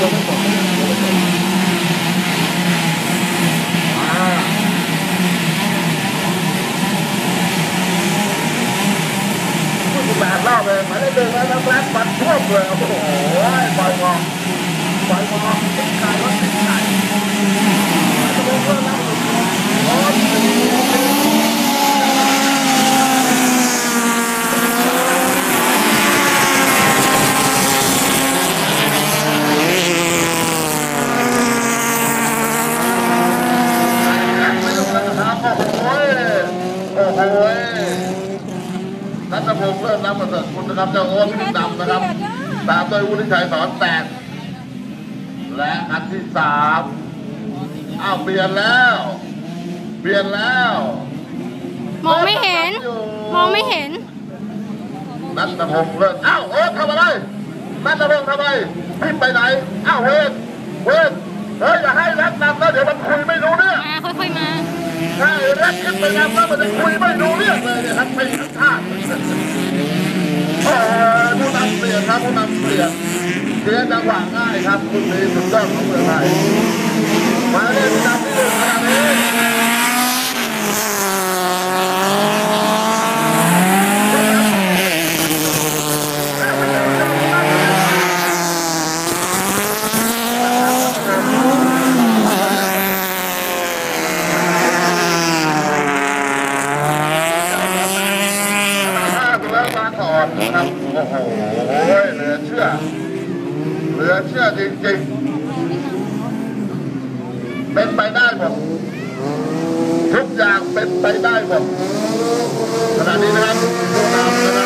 ยกไม่หมดอ่าพูดถึงแบบรอบเลยหมายเลขหนึ่งแล้วแกลปัดท่วมเลยโอ้โหปล่อยมองปล่อยมองติดไก่รถติดไก่จะลงเพื่อนแล้วโอ้ย ไม่ต้องนะครับโอ้โห โอ้โหนัทพงศ์เลิศน้ำประเสริฐคุณนะครับเจ้าโอ๊ตขึ้นนำนะครับ ตามด้วยวุฒิชัยสอนแปดและอันที่สามอ้าวเปลี่ยนแล้ว เปลี่ยนแล้วมองไม่เห็น มองไม่เห็น นัทพงศ์เลิศอ้าวโอ๊ตทำอะไรนัทพงศ์ทำอะไรพิมพ์ไปไหน อ้าวเวนเวน เฮ้ยอย่าให้นัทนำนะเดี๋ยวมันคุยไม่รู้เรื่องมาค่อยๆมาใช่แรกขึ้นไปแล้วแล้วมันจะคุยไม่รู้เรื่องเลยเนี่ยครับไม่ทั้งท่าโอ้ผู้นำเปลี่ยนครับผู้นำเปลี่ยนเสียจังหวะง่ายครับคุณนี้สุดยอดของเมืองไทยมาเลยผู้นำที่หนึ่งขนาดนี้ห้าตัวแล้วมาก่อนนะครับ โอ้โหเหลือเชื่อ เหลือเชื่อจริงๆ เป็นไปได้หมดทุกอย่างเป็นไปได้หมดขณะนี้นะครับ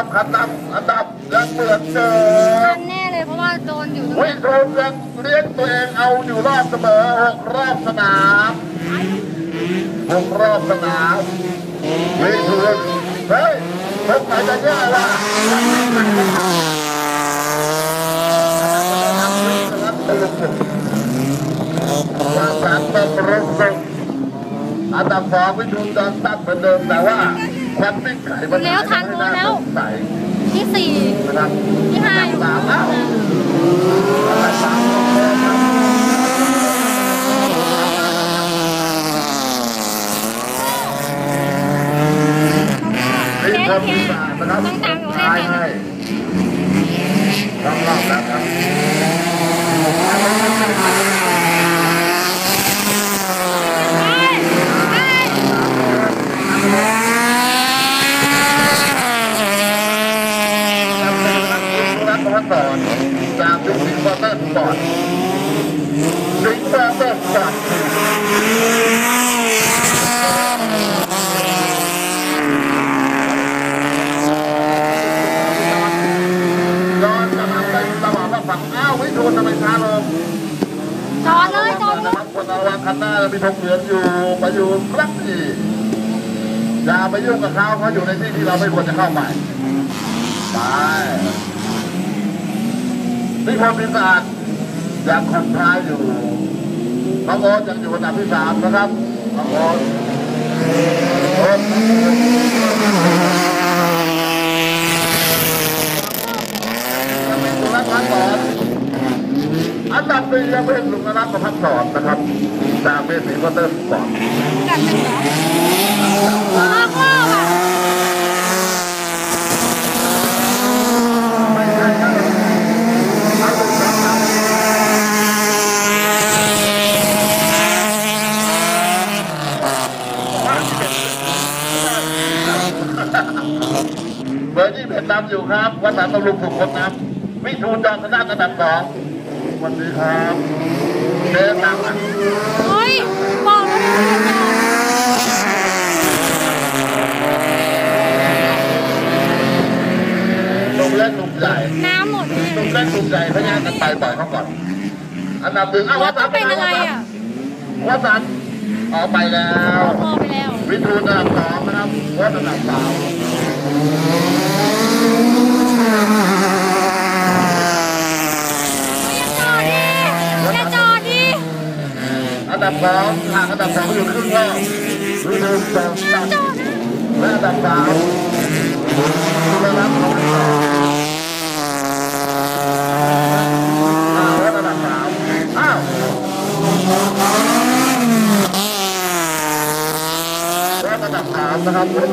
ครับเริ่มสามเยี่ยมสามข้ามทางระบบหัวใจแสนแตกผ่านไปครับคันดับอันดับยังเหมือนเดิทัมนแน่เลยเพราะว่าโดนอยู่ตรงวินี้โรมยังเลี้ยงตัวเองเอาอยู่รอบเสมอหกรอบสนามหกรอบสนามวิทูลเฮ้ยพบไหนจะแย่ละวางแผนเป็นรถสุดอันดับสองวิทูลจอนตั้งเหมือนเดิมแต่ว่า ความวิ่งไก่มันหายไปไม่น่าสงสัยที่สี่นะครับที่ห้าอยู่สามแล้วอันดับสามของโลกครับแค่แค่ต้องตามอยู่แค่ใช่แค่ให้ต้องรอบแล้วครับรัฐพัฒน์จากยุคสิงห์วอเตอร์สปอร์ตสิงห์วอเตอร์ สปอร์ตย้อนกำลังไปตลอดว่าฝั่งอ้าววิทูลทำไมช้าลงจอดเลยจอดเลนะยครับคนระวังคันหน้ามีธงเหลืองอยู่ไปอยู่ครับที่อย่าไปยุ่งกับเขาเขาอยู่ในที่ที่เราไม่ควรจะเข้าไปไป นี่ความมีสะอาดยังคงท้ายอยู่น้องโอ๊ตยังอยู่อันดับที่สามนะครับน้องโอ๊ตโอ๊ตยังมีสุนัขพันธ์สอนอันดับหนึ่งยังเป็นลุงนรัตน์ประพัฒน์สอนนะครับจากเบสีวอเตอร์สปอร์ต กัดเป็นเหรอรอบรอบอะ ไม่ใช่ครับเอาลงครับ อร์ยี่สิบเอ็ดนำอยู่ครับวัดสารตำรุงถูกคนนำวิทูลจอมชนะอันดับสองสวัสดีครับเดินนำอะเฮ้ยบอกแล้วนะอย่าจอดตรงเล็กตรงใหญ่น้ำหมดเนี่ยตรงเล็กตรงใหญ่พยายามกันไปปล่อยเขาก่อน อันดับหนึ่งอ้าวแล้วัวดก็สารเป็นอะไรอะวัดสาร ออกไปแล้วพอไปแล้ว วิทูลอันดับสองนะครับวัดอันดับสามอย่าจอดดิอย่าจอดดิอันดับสองห่างอันดับสองอยู่ครึ่งรอบวิทูลสองอย่าสามจอดนะและอันดับสามได้รับของ Sagrado